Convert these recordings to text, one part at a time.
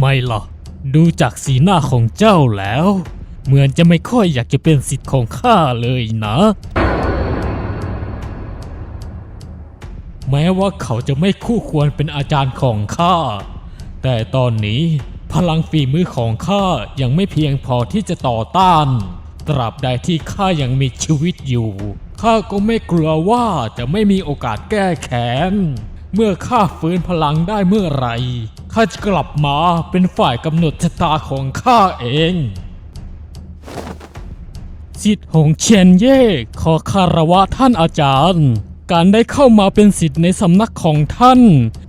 ำไมล่ะ ดูจากสีหน้าของเจ้าแล้ว เหมือนจะไม่ค่อยอยากจะเป็นสิทธิ์ของข้าเลยนะ แม้ว่าเขาจะไม่คู่ควรเป็นอาจารย์ของข้า แต่ตอนนี้พลังฝีมือของข้ายังไม่เพียงพอที่จะต่อต้าน ตราบใดที่ข้ายังมีชีวิตอยู่ ข้าก็ไม่กลัวว่าจะไม่มีโอกาสแก้แค้น เมื่อข้าฟื้นพลังได้เมื่อไรข้าจะกลับมาเป็นฝ่ายกำหนดชะตาของข้าเองสิทธิ์หงเชียนเย่ขอคารวะท่านอาจารย์ การได้เข้ามาเป็นสิทธิ์ในสำนักของท่าน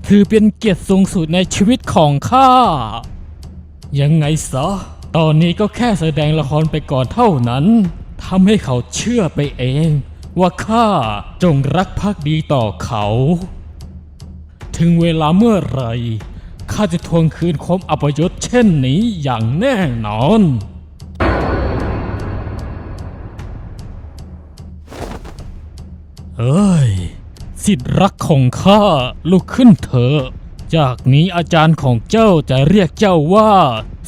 ถือเป็นเกียรติสูงสุดในชีวิตของข้า ยังไงซะ ตอนนี้ก็แค่แสดงละครไปก่อนเท่านั้นทำให้เขาเชื่อไปเอง ว่าข้าจงรักภักดีต่อเขา ถึงเวลาเมื่อไหรข้าจะทวงคืนความอัปยศเช่นนี้อย่างแน่นอน เอ้ย สิทธิ์รักของข้าลุกขึ้นเถอะ จากนี้อาจารย์ของเจ้าจะเรียกเจ้าว่า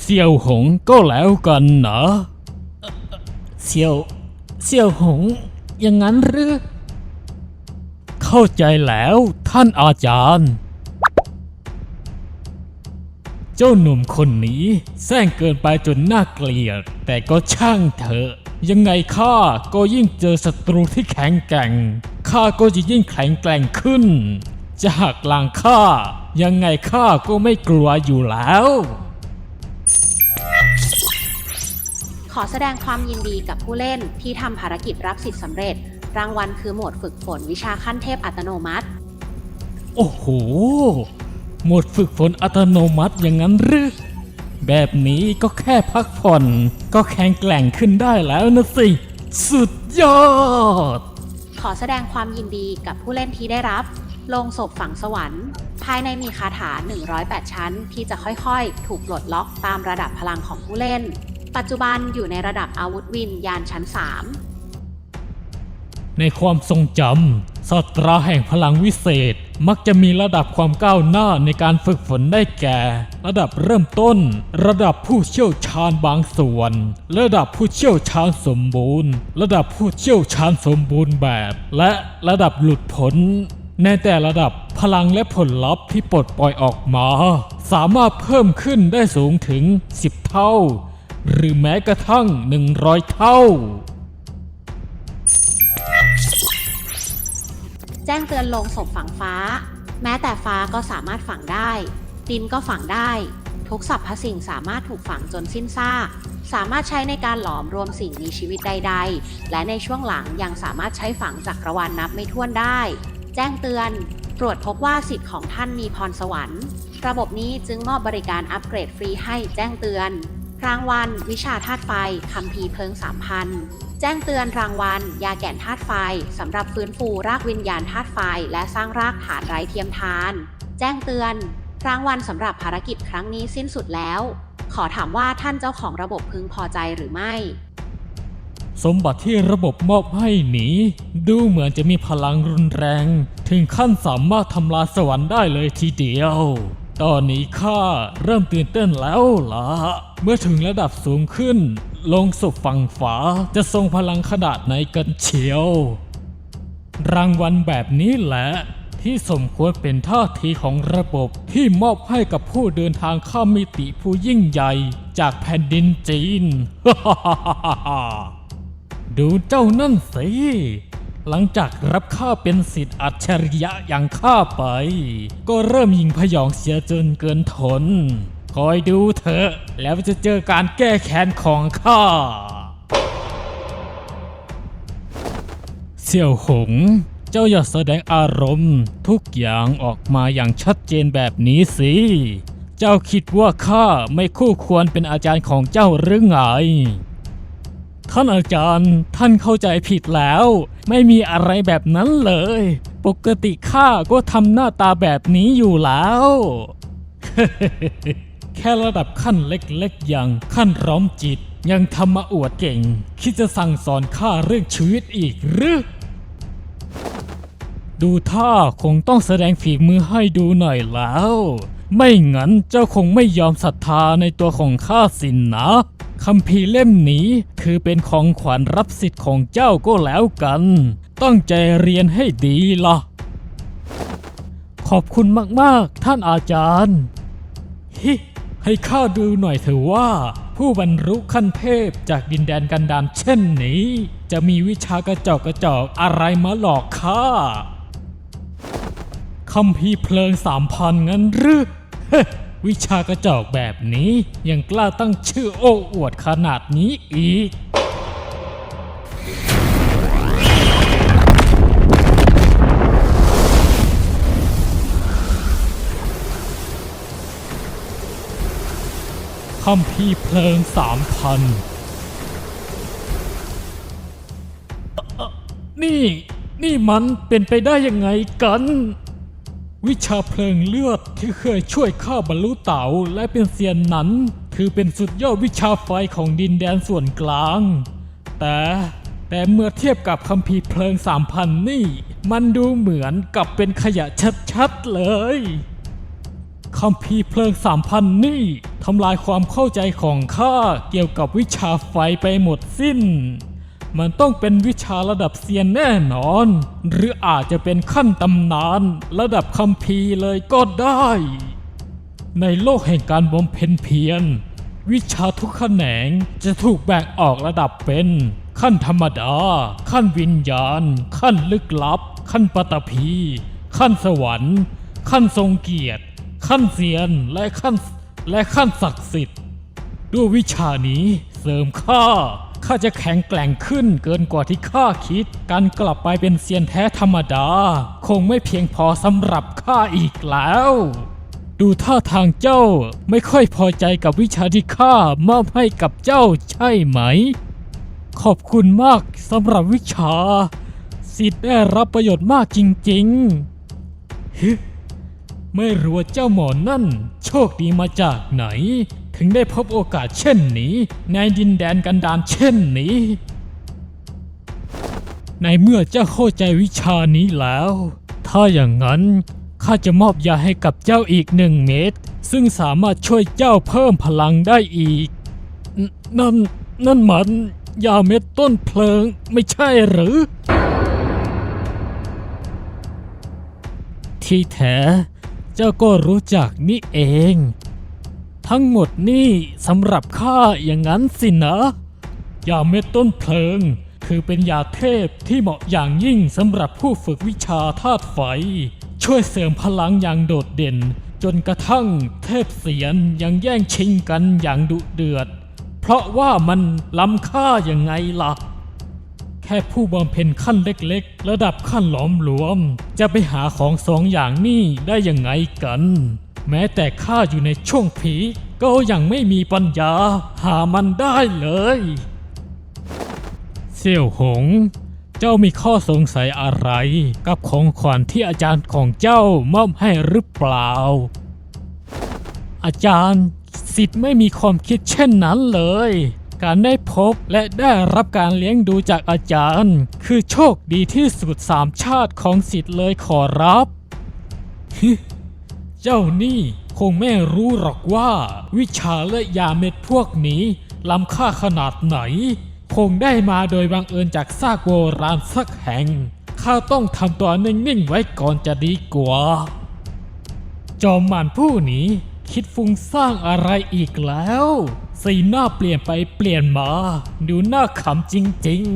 เสี่ยวหงก็แล้วกันนะเอ่อเสี่ยวเสี่ยวหง อย่างนั้นหรือ เข้าใจแล้วท่านอาจารย์ เจ้าหนุ่มคนนี้แซงเกินไปจนน่าเกลียด แต่ก็ช่างเถอะ ยังไงข้าก็ยิ่งเจอศัตรูที่แข็งแกร่งข้าก็จะยิ่งแข็งแกร่งขึ้น จะหักล้างข้ายังไงข้าก็ไม่กลัวอยู่แล้ว ขอแสดงความยินดีกับผู้เล่นที่ทำภารกิจรับสิทธิ์สำเร็จ รางวัลคือโหมดฝึกฝนวิชาขั้นเทพอัตโนมัติ โอ้โห หมดฝึกฝนอัตโนมัติอย่างนั้นหรือ แบบนี้ก็แค่พักผ่อน ก็แข็งแกร่งขึ้นได้แล้วนะสิ สุดยอด ขอแสดงความยินดีกับผู้เล่นที่ได้รับลงศพฝังสวรรค์ ภายในมีคาถา 108 ชั้น ที่จะค่อยๆ ถูกปลดล็อกตามระดับพลังของผู้เล่น ปัจจุบันอยู่ในระดับอาวุธวินยานชั้น 3 ในความทรงจำศาสตราแห่งพลังวิเศษ มักจะมีระดับความก้าวหน้าในการฝึกฝนได้แก่ ระดับเริ่มต้น ระดับผู้เชี่ยวชาญบางส่วน ระดับผู้เชี่ยวชาญสมบูรณ์ ระดับผู้เชี่ยวชาญสมบูรณ์แบบ และระดับหลุดพ้นในแต่ระดับพลังและผลลัพธ์ที่ปลดปล่อยออกมา สามารถเพิ่มขึ้นได้สูงถึง 10 เท่า หรือแม้กระทั่ง 100 เท่า แจ้งเตือนลงศพฝังฟ้า แม้แต่ฟ้าก็สามารถฝังได้ ดินก็ฝังได้ ทุกสรรพสิ่งสามารถถูกฝังจนสิ้นซากสามารถใช้ในการหลอมรวมสิ่งมีชีวิตใด ๆ และในช่วงหลังยังสามารถใช้ฝังจักรวาลนับไม่ถ้วนได้ แจ้งเตือนตรวจพบว่าสิทธิ์ของท่านมีพรสวรรค์ ระบบนี้จึงมอบบริการอัปเกรดฟรีให้แจ้งเตือน รางวัล วิชาธาตุไฟคัมภีร์เพลิงสามพัน จ้งเตือนรางวัล ยาแก่นธาตุไฟสำหรับฟื้นฟูรากวิญญาณธาตุไฟ และสร้างรากฐานไร้เทียมทาน แจ้งเตือน รางวัลสำหรับภารกิจครั้งนี้สิ้นสุดแล้ว ขอถามว่าท่านเจ้าของระบบพึงพอใจหรือไม่ สมบัติที่ระบบมอบให้หนีดูเหมือนจะมีพลังรุนแรง ถึงขั้นสามารถทำลายสวรรค์ได้เลยทีเดียว ตอนนี้ข้าเริ่มตื่นเต้นแล้วล่ะ เมื่อถึงระดับสูงขึ้น ลงศพฝั่งฝาจะทรงพลังขนาดไหนกันเชียว รางวัลแบบนี้แหละที่สมควรเป็นท่าทีของระบบที่มอบให้กับผู้เดินทางข้ามมิติผู้ยิ่งใหญ่จากแผ่นดินจีน ดูเจ้านั่นสิ หลังจากรับข้าเป็นสิทธิ์อัจฉริยะอย่างข้าไป ก็เริ่มยิงพยองเสียจนเกินทน คอยดูเถอะ แล้วจะเจอการแก้แค้นของข้าเสี่ยวหง เจ้าอย่าแสดงอารมณ์ ทุกอย่างออกมาอย่างชัดเจนแบบนี้สิ เจ้าคิดว่าข้าไม่คู่ควรเป็นอาจารย์ของเจ้าหรือไง ท่านอาจารย์ท่านเข้าใจผิดแล้ว ไม่มีอะไรแบบนั้นเลย ปกติข้าก็ทำหน้าตาแบบนี้อยู่แล้ว แค่ระดับขั้นเล็กๆ อย่างขั้นร้อมจิต ยังทำมาอวดเก่ง คิดจะสั่งสอนข้าเรื่องชีวิตอีกหรือ ดูท่าคงต้องแสดงฝีมือให้ดูหน่อยแล้ว ไม่งั้นเจ้าคงไม่ยอมศรัทธาในตัวของข้าสินนะคัมภีร์เล่มนี้ถือเป็นของขวัญรับสิทธิ์ของเจ้าก็แล้วกัน ตั้งใจเรียนให้ดีล่ะ ขอบคุณมาก ๆ ท่านอาจารย์ฮิ ให้ข้าดูหน่อยเถอะว่า ผู้บรรลุขั้นเทพจากดินแดนกันดามเช่นนี้ จะมีวิชากระจอกกระจอกอะไรมาหลอกข้าคำพีเพลิงสามพันงั้นหรือวิชากระจอกแบบนี้ยังกล้าตั้งชื่อโอ้อวดขนาดนี้อีก คำพีเพลิงสามพันนี่ นี่มันเป็นไปได้ยังไงกัน วิชาเพลิงเลือดที่เคยช่วยข้าบรรลุเต่าและเป็นเซียนนั้น ถือเป็นสุดยอดวิชาไฟของดินแดนส่วนกลาง แต่แต่เมื่อเทียบกับคัมภีเพลิงสามพันนี่ มันดูเหมือนกับเป็นขยะชัดๆเลยคัมภีเพลิงสามพันนี่ ทำลายความเข้าใจของข้าเกี่ยวกับวิชาไฟไปหมดสิ้น มันต้องเป็นวิชาระดับเซียนแน่นอน หรืออาจจะเป็นขั้นตำนาน ระดับคัมภีร์เลยก็ได้ ในโลกแห่งการบำเพ็ญเพียร วิชาทุกแขนงจะถูกแบ่งออกระดับเป็น ขั้นธรรมดา ขั้นวิญญาณ ขั้นลึกลับ ขั้นปฐพี ขั้นสวรรค์ ขั้นทรงเกียรติ ขั้นเซียนและขั้น และขั้นศักดิ์สิทธิ์ ด้วยวิชานี้เสริมข้าข้าจะแข็งแกร่งขึ้นเกินกว่าที่ข้าคิด การกลับไปเป็นเซียนแท้ธรรมดา คงไม่เพียงพอสำหรับข้าอีกแล้ว ดูท่าทางเจ้าไม่ค่อยพอใจกับวิชาที่ข้ามอบให้กับเจ้าใช่ไหม ขอบคุณมากสำหรับวิชา สิทธิ์ได้รับประโยชน์มากจริงๆ ไม่รู้ว่าเจ้าหมอนั่น โชคดีมาจากไหน ถึงได้พบโอกาสเช่นนี้ ในดินแดนกันดารเช่นนี้ ในเมื่อเจ้าเข้าใจวิชานี้แล้ว ถ้าอย่างนั้นข้าจะมอบยาให้กับเจ้าอีกหนึ่งเม็ดซึ่งสามารถช่วยเจ้าเพิ่มพลังได้อีกนนั่นนั่นมันยาเม็ดต้นเพลิงไม่ใช่หรือ ที่แท้ เจ้าก็รู้จักนี่เอง ทั้งหมดนี่สำหรับข้าอย่างนั้นสินะยาเม็ดต้นเพลิง คือเป็นยาเทพที่เหมาะอย่างยิ่งสำหรับผู้ฝึกวิชาธาตุไฟ ช่วยเสริมพลังอย่างโดดเด่น จนกระทั่งเทพเสียนยังแย่งชิงกันอย่างดุเดือด เพราะว่ามันล้ำค่ายังไงล่ะ แค่ผู้บำเพ็ญขั้นเล็กๆ ระดับขั้นหลอมหลวม จะไปหาของสองอย่างนี้ได้ยังไงกัน แม้แต่ข้าอยู่ในช่วงผีก็ยังไม่มีปัญญา หามันได้เลยเสี่ยวหง เจ้ามีข้อสงสัยอะไร กับของขวัญที่อาจารย์ของเจ้ามอบให้หรือเปล่า อาจารย์สิทธิ์ไม่มีความคิดเช่นนั้นเลย การได้พบและได้รับการเลี้ยงดูจากอาจารย์ คือโชคดีที่สุดสามชาติของสิทธิ์เลยขอรับ เจ้านี่คงไม่รู้หรอกว่า วิชาและยาเม็ดพวกนี้ล้ำค่าขนาดไหน คงได้มาโดยบังเอิญจากซากโบราณสักแห่ง ข้าต้องทำตัวนิ่งๆไว้ก่อนจะดีกว่า จอมมารผู้นี้คิดฟุ้งซ่างอะไรอีกแล้ว สีหน้าเปลี่ยนไปเปลี่ยนมา ดูหน้าขำจริงๆ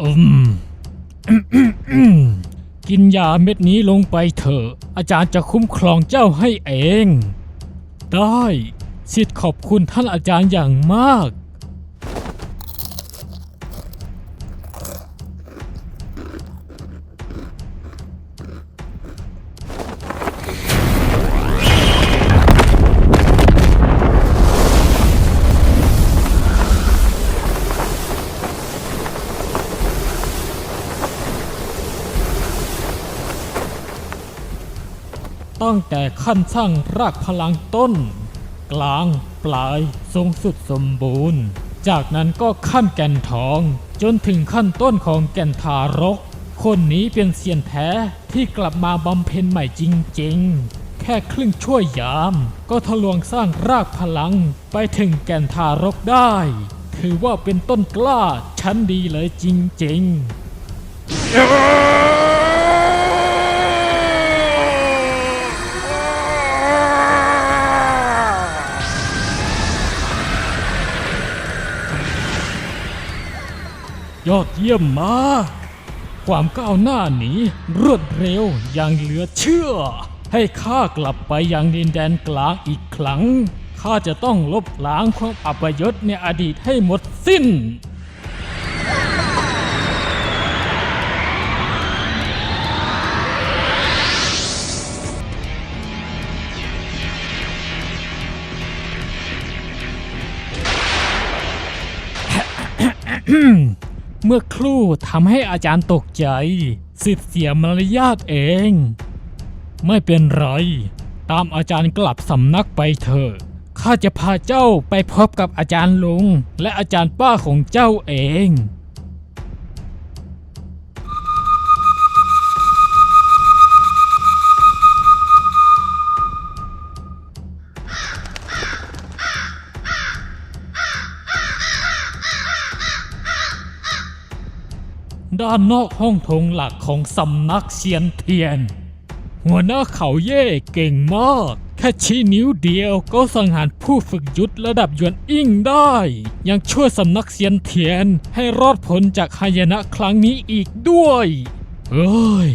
อืมกินยาเม็ดนี้ลงไปเถอะ อาจารย์จะคุ้มครองเจ้าให้เอง ได้สิทธิ์ขอบคุณท่านอาจารย์อย่างมาก ตั้งแต่ขั้นสร้างรากพลังต้น กลางปลายทรงสุดสมบูรณ์ จากนั้นก็ขั้นแก่นทอง จนถึงขั้นต้นของแก่นทารก คนนี้เป็นเซียนแท้ที่กลับมาบำเพ็ญใหม่จริงๆ แค่ครึ่งช่วยยาม ก็ทะลวงสร้างรากพลังไปถึงแก่นทารกได้ ถือว่าเป็นต้นกล้าชั้นดีเลยจริงๆ ยอดเยี่ยมมากความก้าวหน้านี้รวดเร็วอย่างเหลือเชื่อ ให้ข้ากลับไปยังดินแดนกลางอีกครั้งข้าจะต้องลบล้างความอัปยศในอดีตให้หมดสิ้นเมื่ มื่อครู่ทำให้อาจารย์ตกใจ สิทธิ์เสียมารยาทเอง ไม่เป็นไร ตามอาจารย์กลับสำนักไปเถอะข้าจะพาเจ้าไปพบกับอาจารย์ลุง และอาจารย์ป้าของเจ้าเอง ด้านนอกห้องโถงหลักของสำนักเซียนเทียน หัวหน้าเขาเย่เก่งมาก แค่ชี้นิ้วเดียวก็สังหารผู้ฝึกยุทธระดับยวนอิ่งได้ ยังช่วยสำนักเซียนเทียนให้รอดพ้นจากหายนะครั้งนี้อีกด้วย เอ้ย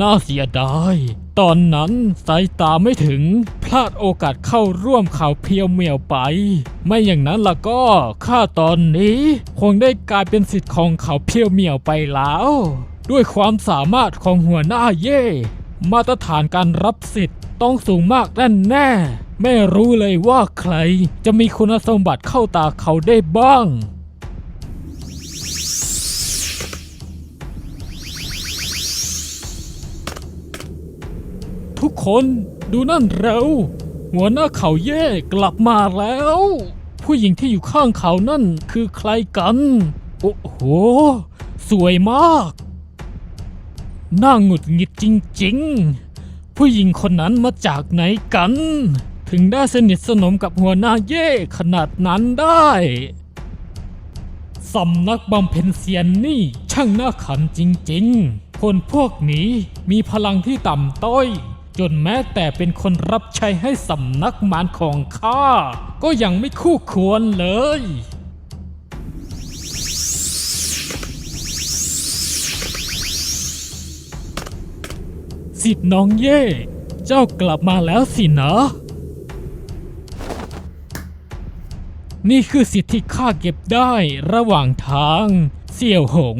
น่าเสียดาย ตอนนั้นสายตาไม่ถึง พลาดโอกาสเข้าร่วมข่าวเพียวเหมียวไป ไม่อย่างนั้นล่ะก็ข้าตอนนี้ คงได้กลายเป็นสิทธิ์ของเขาวเพียวเหมียวไปแล้ว ด้วยความสามารถของหัวหน้าเย่ มาตรฐานการรับสิทธิ์ต้องสูงมากแน่แน่ไม่รู้เลยว่าใครจะมีคุณสมบัติเข้าตาเขาได้บ้าง คนดูนั่นเร็ว หัวหน้าเขาเย่กลับมาแล้ว ผู้หญิงที่อยู่ข้างเขานั่นคือใครกัน โอ้โห สวยมากน่าหงุดหงิดจริงๆ ผู้หญิงคนนั้นมาจากไหนกัน ถึงได้สนิทสนมกับหัวหน้าเย่ขนาดนั้นได้สำนักบำเพ็ญเซียนนี่ช่างน่าขันจริงๆ คนพวกนี้มีพลังที่ต่ำต้อย จนแม้แต่เป็นคนรับใช้ให้สำนักมารของข้า ก็ยังไม่คู่ควรเลย สิทธิ์น้องเย่ เจ้ากลับมาแล้วสินะ นี่คือสิทธิ์ที่ข้าเก็บได้ระหว่างทาง เสี่ยวหง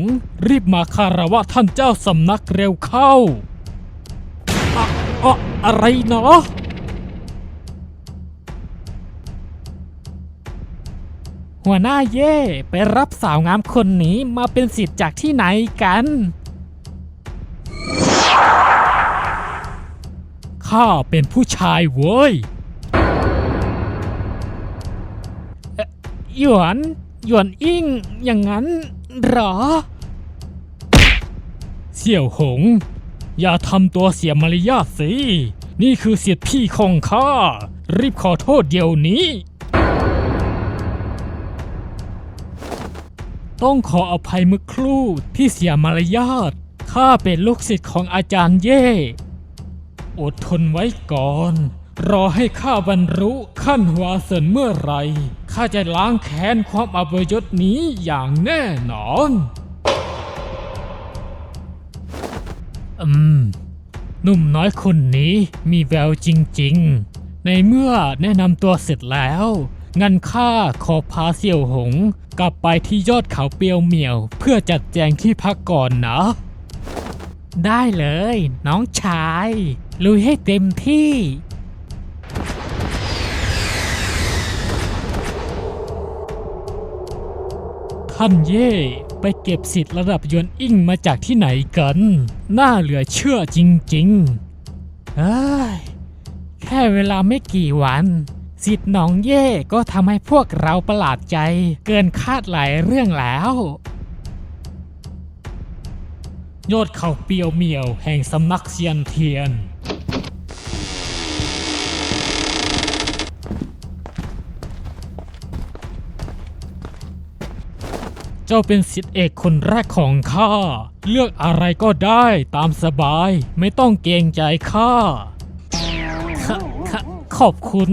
รีบมาคารวะท่านเจ้าสำนักเร็วเข้า อะอะอะไรเนาะหัวหน้าเย่ไปรับสาวงามคนนี้มาเป็นสิทธิ์จากที่ไหนกัน ข้าเป็นผู้ชายเว้ยหยวนหยวนอิ่งอย่างนั้นหรอ เสี่ยวหง อย่าทำตัวเสียมารยาทสิ นี่คือเสียดพี่ของข้า รีบขอโทษเดี๋ยวนี้ ต้องขออภัยเมื่อครู่ที่เสียมารยาท ข้าเป็นลูกศิษย์ของอาจารย์เย่ อดทนไว้ก่อน รอให้ข้าบรรลุขั้นหัวเสินเมื่อไหรข้าจะล้างแค้นความอัปยศนี้อย่างแน่นอน อืม หนุ่มน้อยคนนี้มีแววจริงๆ ในเมื่อแนะนำตัวเสร็จแล้ว งั้นข้าขอพาเสี่ยวหง กลับไปที่ยอดเขาเปียวเหมี่ยว เพื่อจัดแจงที่พักก่อนนะ ได้เลย น้องชาย ลุยให้เต็มที่ท่านเย่ ไปเก็บสิทธิ์ระดับยวนอิ่งมาจากที่ไหนกัน น่าเหลือเชื่อจริงๆเอ้ยแค่เวลาไม่กี่วัน สิทธิ์หนองเย่ก็ทำให้พวกเราประหลาดใจ เกินคาดหลายเรื่องแล้วยอดเขาเปียวเมียวแห่งสำนักเซียนเทียน เจ้าเป็นสิทธิเอกคนแรกของข้า เลือกอะไรก็ได้ตามสบาย ไม่ต้องเกรงใจข้าขขขอบคุณ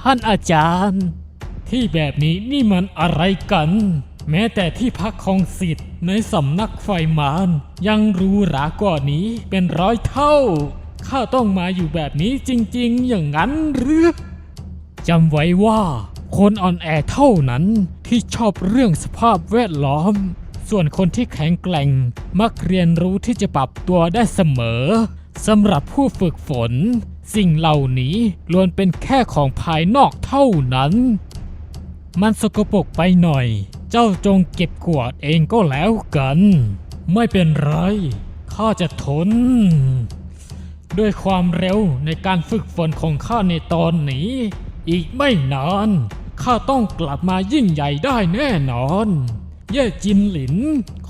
ท่านอาจารย์ ที่แบบนี้นี่มันอะไรกัน แม้แต่ที่พักของสิทธิ์ในสำนักไฟมารยังรูหรากว่านี้เป็นร้อยเท่า ข้าต้องมาอยู่แบบนี้จริง ๆ อย่างนั้นหรือจำไว้ว่า คนอ่อนแอเท่านั้นที่ชอบเรื่องสภาพแวดล้อม ส่วนคนที่แข็งแกร่งมักเรียนรู้ที่จะปรับตัวได้เสมอสำหรับผู้ฝึกฝน สิ่งเหล่านี้ล้วนเป็นแค่ของภายนอกเท่านั้น มันสกปรกไปหน่อย เจ้าจงเก็บกวาดเองก็แล้วกัน ไม่เป็นไรข้าจะทน ด้วยความเร็วในการฝึกฝนของข้าในตอนนี้ อีกไม่นาน ข้าต้องกลับมายิ่งใหญ่ได้แน่นอน เย่จินหลิน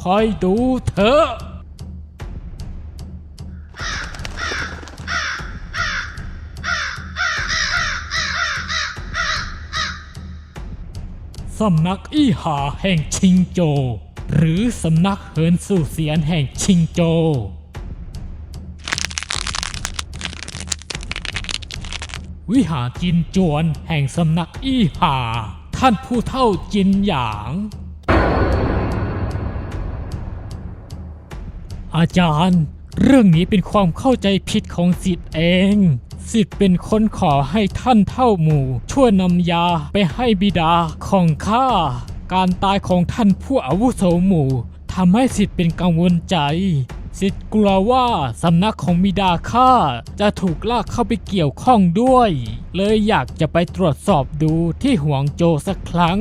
คอยดูเถอะสำนักอี้หาแห่งชิงโจ หรือสำนักเหินสู่เสียนแห่งชิงโจ วิหารจินจวนแห่งสำนักอี้หา ท่านผู้เท่าจินหยาง อาจารย์ เรื่องนี้เป็นความเข้าใจผิดของสิทธิ์เองสิทธิ์เป็นคนขอให้ท่านเท่าหมู่ ช่วยนำยาไปให้บิดาของข้า การตายของท่านผู้อาวุโสหมู่ทำให้สิทธิ์เป็นกังวลใจ สิทธิ์กลัวว่าสำนักของบิดาข้าจะถูกลากเข้าไปเกี่ยวข้องด้วย เลยอยากจะไปตรวจสอบดูที่หวงโจสักครั้ง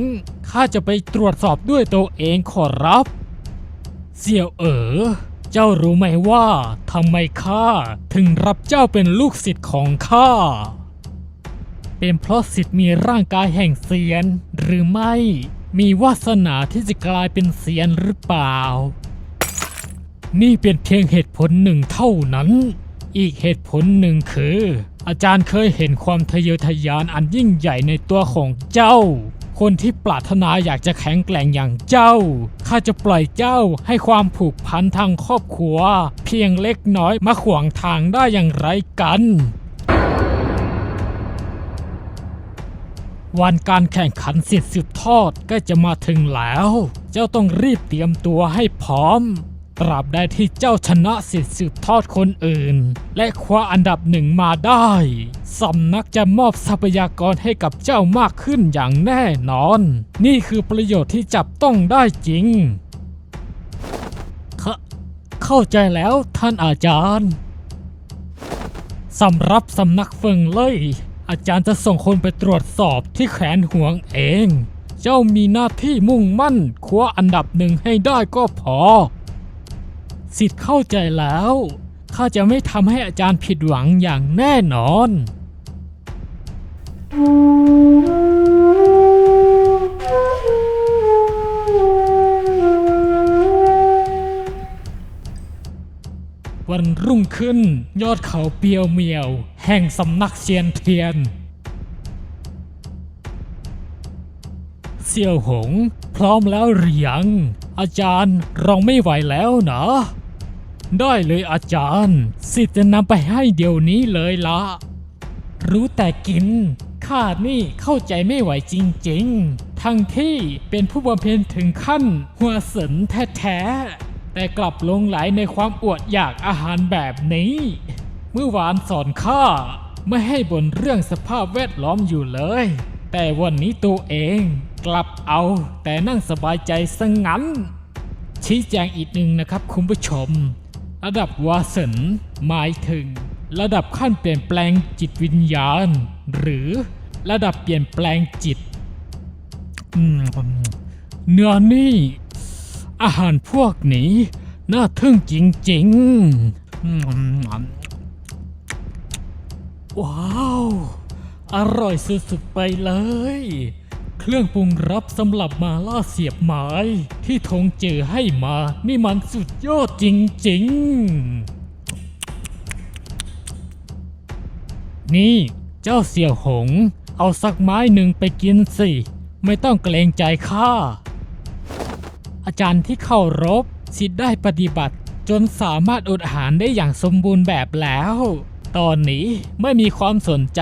ข้าจะไปตรวจสอบด้วยตัวเองขอรับ เสี่ยวเอ๋อเจ้ารู้ไหมว่าทำไมข้าถึงรับเจ้าเป็นลูกศิษย์ของข้าเป็นเพราะศิษย์มีร่างกายแห่งเซียนหรือไม่ มีวาสนาที่จะกลายเป็นเซียนหรือเปล่า นี่เป็นเพียงเหตุผลหนึ่งเท่านั้น อีกเหตุผลหนึ่งคือ อาจารย์เคยเห็นความทะเยอทะยานอันยิ่งใหญ่ในตัวของเจ้า คนที่ปรารถนาอยากจะแข็งแกร่งอย่างเจ้า ข้าจะปล่อยเจ้าให้ความผูกพันทางครอบครัว เพียงเล็กน้อยมาขวางทางได้อย่างไรกันวันการแข่งขันสิทธิ์สืบทอดก็จะมาถึงแล้ว เจ้าต้องรีบเตรียมตัวให้พร้อม ตราบใดที่เจ้าชนะสิทธิ์สืบทอดคนอื่น และคว้าอันดับหนึ่งมาได้สำนักจะมอบทรัพยากรให้กับเจ้ามากขึ้นอย่างแน่นอน นี่คือประโยชน์ที่จับต้องได้จริง เข้าใจแล้วท่านอาจารย์สำหรับสำนักเฟิงเล่ยอาจารย์จะส่งคนไปตรวจสอบที่แขนห่วงเอง เจ้ามีหน้าที่มุ่งมั่นคว้าอันดับหนึ่งให้ได้ก็พอ สิทธิ์เข้าใจแล้ว ข้าจะไม่ทำให้อาจารย์ผิดหวังอย่างแน่นอน วันรุ่งขึ้นยอดเขาเปียวเมียว แห่งสำนักเซียนเทียนเสี่ยวหง พร้อมแล้วหรือยัง อาจารย์เราไม่ไหวแล้วนะ ได้เลยอาจารย์ สิทธิ์จะนำไปให้เดี๋ยวนี้เลยละรู้แต่กินข้านี่เข้าใจไม่ไหวจริงๆ ทั้งที่เป็นผู้บำเพ็ญถึงขั้น หัวเสินแท้ๆ แต่กลับลงไหลในความอวดอยากอาหารแบบนี้ เมื่อวานสอนข้าไม่ให้บ่นเรื่องสภาพแวดล้อมอยู่เลย แต่วันนี้ตัวเองกลับเอาแต่นั่งสบายใจซะงงั้น ชี้แจงอีกหนึ่งนะครับคุณผู้ชม ระดับวาสันหมายถึง ระดับขั้นเปลี่ยนแปลงจิตวิญญาณ หรือระดับเปลี่ยนแปลงจิตเนื้อนี่ อาหารพวกนี้ น่าทึ่งจริงๆ ว้าว อร่อยสุดๆไปเลย เครื่องปรุงรับสำหรับมาล่าเสียบไม้ที่ทงเจอให้มา นี่มันสุดยอดจริงๆ นี่เจ้าเสี่ยวหง เอาสักไม้หนึ่งไปกินสิ ไม่ต้องเกรงใจข้า อาจารย์ที่เข้ารบสิทธิ์ได้ปฏิบัติ จนสามารถอดอาหารได้อย่างสมบูรณ์แบบแล้วตอนนี้ไม่มีความสนใจ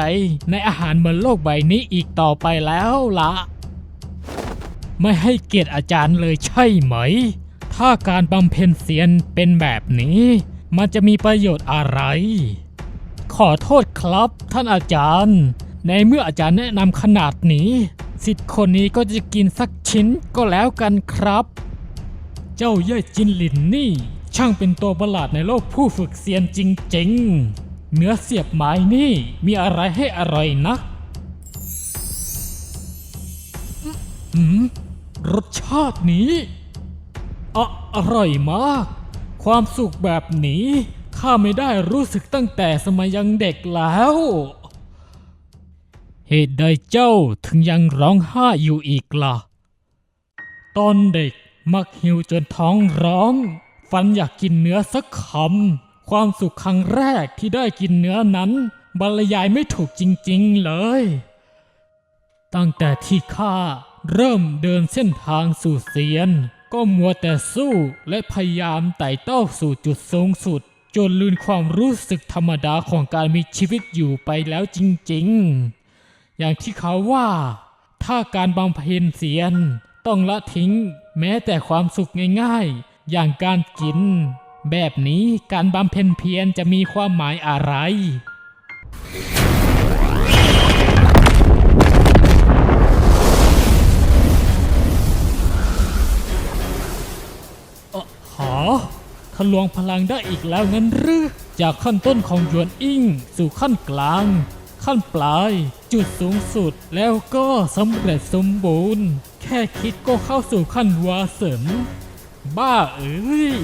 ในอาหารบนโลกใบนี้อีกต่อไปแล้วละ ไม่ให้เกียรติอาจารย์เลยใช่ไหม ถ้าการบำเพ็ญเสียนเป็นแบบนี้ มันจะมีประโยชน์อะไร ขอโทษครับท่านอาจารย์ ในเมื่ออาจารย์แนะนำขนาดนี้ สิทธิ์คนนี้ก็จะกินสักชิ้นก็แล้วกันครับ เจ้าเย่ยจินหลินนี่ ช่างเป็นตัวประหลาดในโลกผู้ฝึกเซียนจริงๆ เนื้อเสียบไม้นี่มีอะไรให้อร่อยนัก อืมรสชาตินี้ออร่อยมาก ความสุขแบบนี้ ข้าไม่ได้รู้สึกตั้งแต่สมัยยังเด็กแล้ว เหตุใดเจ้าถึงยังร้องไห้อยู่อีกล่ะ ตอนเด็กมักหิวจนท้องร้องฝันอยากกินเนื้อสักคำ ความสุขครั้งแรกที่ได้กินเนื้อนั้น บรรยายไม่ถูกจริงๆเลย ตั้งแต่ที่ข้า เริ่มเดินเส้นทางสู่เซียน ก็มัวแต่สู้และพยายามไต่เต้าสู่จุดสูงสุด จนลืมความรู้สึกธรรมดาของการมีชีวิตอยู่ไปแล้วจริงๆ อย่างที่เขาว่า ถ้าการบำเพ็ญเสียน ต้องละทิ้งแม้แต่ความสุขง่ายๆ อย่างการกิน แบบนี้การบำเพ็ญเพียรจะมีความหมายอะไร ทะลวงพลังได้อีกแล้วงั้นหรือ จากขั้นต้นของหยวนอิ่งสู่ขั้นกลาง ขั้นปลาย จุดสูงสุดแล้วก็สำเร็จสมบูรณ์ แค่คิดก็เข้าสู่ขั้นวาเสริมบ้าเอ้ย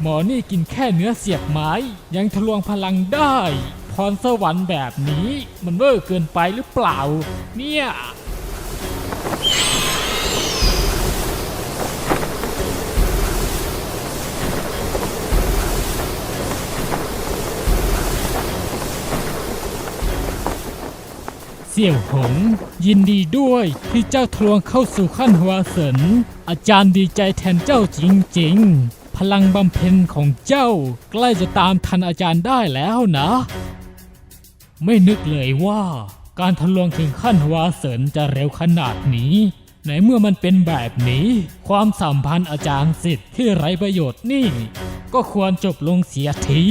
หมอนี่กินแค่เนื้อเสียบไม้ ยังทะลวงพลังได้ พรสวรรค์แบบนี้ มันเวอร์เกินไปหรือเปล่า เนี่ย เสี่ยวหง ยินดีด้วยที่เจ้าทะลวงเข้าสู่ขั้นหัวเสินอาจารย์ดีใจแทนเจ้าจริงๆ พลังบำเพ็ญของเจ้า ใกล้จะตามทันอาจารย์ได้แล้วนะ ไม่นึกเลยว่า การทะลวงถึงขั้นหัวเสินจะเร็วขนาดนี้ในเมื่อมันเป็นแบบนี้ ความสัมพันธ์อาจารย์สิทธิ์ที่ไร้ประโยชน์นี่ ก็ควรจบลงเสียที